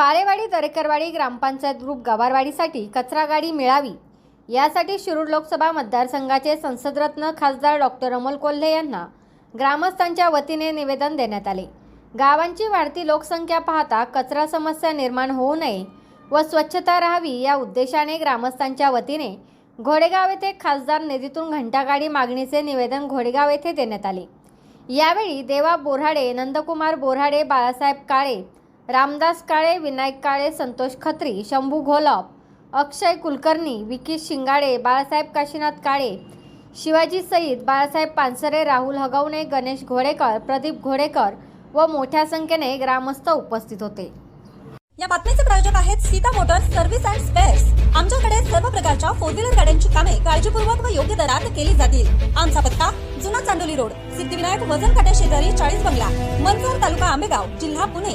काळेवाडी दरेकरवाडी ग्रामपंचायत group गवारवाडीसाठी कचरा गाडी मिळावी. यासाठी शिरूर लोकसभा मतदारसंघाचे संसदरत्न खासदार डॉक्टर अमोल कोल्हे यांना ग्रामस्थांच्या वतीने निवेदन देण्यात आले. गावांची वाढती लोकसंख्या पाहता कचरा समस्या निर्माण होऊ नये व स्वच्छता राहावी या उद्देशाने ग्रामस्थांच्या वतीने घोडेगाव येथे खासदार निधीतून घंटागाडी मागणीचे निवेदन घोडेगाव येथे देण्यात आले. यावेळी देवा बोराडे नंदकुमार बोराडे बाळासाहेब काळे रामदास काळे विनायक काळे संतोष खत्री शंभू घोलप अक्षय कुलकर्णी विकी शिंगाडे बाळासाहेब काशीनाथ काळे शिवाजी सईद बाळासाहेब पानसरे राहुल हगवणे गणेश घोडेकर प्रदीप घोडेकर व मोठ्या संख्येने ग्रामस्थ उपस्थित होते. या बातमीचे प्रायोजक आहेत Sita motors service and spares. आमच्याकडे सर्व प्रकारच्या फोर व्हीलर गाड्यांची कामे काळजीपूर्वक व योग्य दरात केली जातील. आमचा पत्ता जुना चांडोली रोड सिद्धिविनायक वजन काट्या शेजारी चाळीस बंगला मनसर तालुका आंबेगाव जिल्हा पुणे.